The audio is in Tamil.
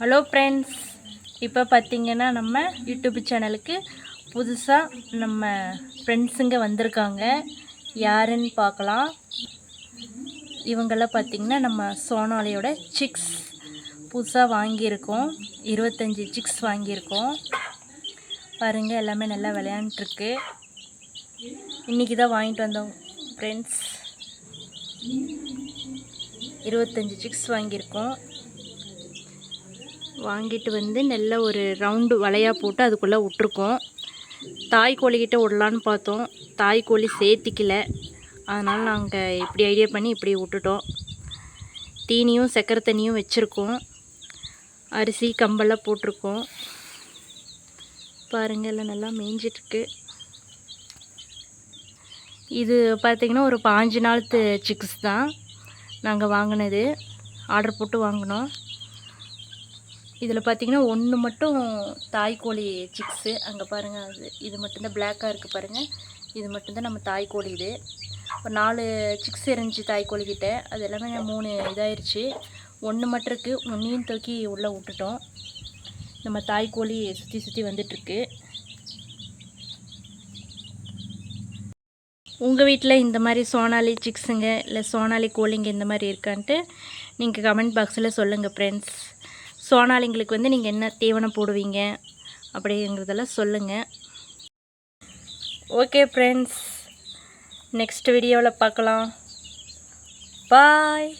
ஹலோ ஃப்ரெண்ட்ஸ் இப்போ பார்த்திங்கன்னா நம்ம யூடியூப் சேனலுக்கு புதுசாக நம்ம ஃப்ரெண்ட்ஸுங்க வந்திருக்காங்க. யாருன்னு பார்க்கலாம் இவங்கெல்லாம் பார்த்திங்கன்னா நம்ம சோனாலியோட சிக்ஸ் புதுசாக வாங்கியிருக்கோம். இருபத்தஞ்சி சிக்ஸ் வாங்கியிருக்கோம். பாருங்கள் எல்லாமே நல்லா விளையாண்டுருக்கு. இன்றைக்கி தான் வாங்கிட்டு வந்தோம் ஃப்ரெண்ட்ஸ் இருபத்தஞ்சி சிக்ஸ் வாங்கியிருக்கோம். வாங்கிட்டு வந்து நல்ல ஒரு ரவுண்டு வலையாக போட்டு அதுக்குள்ளே விட்ருக்கோம் தாய் கோழிக்கிட்ட விடலான்னு பார்த்தோம். தாய் கோழி சேர்த்திக்கல அதனால் நாங்கள் இப்படி ஐடியா பண்ணி இப்படி விட்டுட்டோம். தீனியும் சக்கரை தண்ணியும் வச்சுருக்கோம். அரிசி கம்பெல்லாம் போட்டிருக்கோம். பாருங்கள் எல்லாம் நல்லா மேய்ஞ்சிட்ருக்கு இது பார்த்திங்கன்னா ஒரு பாஞ்சு நாள் சிக்ஸ் தான். நாங்கள் வாங்கினது. ஆர்டர் போட்டு வாங்கினோம். இதில் பார்த்தீங்கன்னா ஒன்று மட்டும் தாய்க்கோழி சிக்ஸு அங்கே பாருங்கள் அது இது மட்டும்தான் பிளாக்காக இருக்குது பாருங்கள் இது மட்டும்தான் நம்ம தாய்க்கோழி இது. ஒரு நாலு சிக்ஸ் இருந்துச்சு தாய்க்கோழி கிட்டே. அது எல்லாமே மூணு இதாயிருச்சு. ஒன்று மட்டும் இருக்குது ஒன்றையும் தூக்கி உள்ளே விட்டுட்டோம். நம்ம தாய்க்கோழி சுற்றி சுற்றி வந்துட்டுருக்கு. உங்கள் வீட்டில் இந்த மாதிரி சோனாலி சிக்ஸுங்க இல்லை சோனாலி கோழிங்க இந்த மாதிரி இருக்கான்ட்டு நீங்கள் கமெண்ட் பாக்ஸில் சொல்லுங்கள் ஃப்ரெண்ட்ஸ் சோனாலிங்களுக்கு வந்து நீங்கள் என்ன தீவனம் போடுவீங்க அப்படிங்கிறதெல்லாம் சொல்லுங்கள் ஓகே ஃப்ரெண்ட்ஸ் நெக்ஸ்ட் வீடியோவில் பார்க்கலாம். பாய்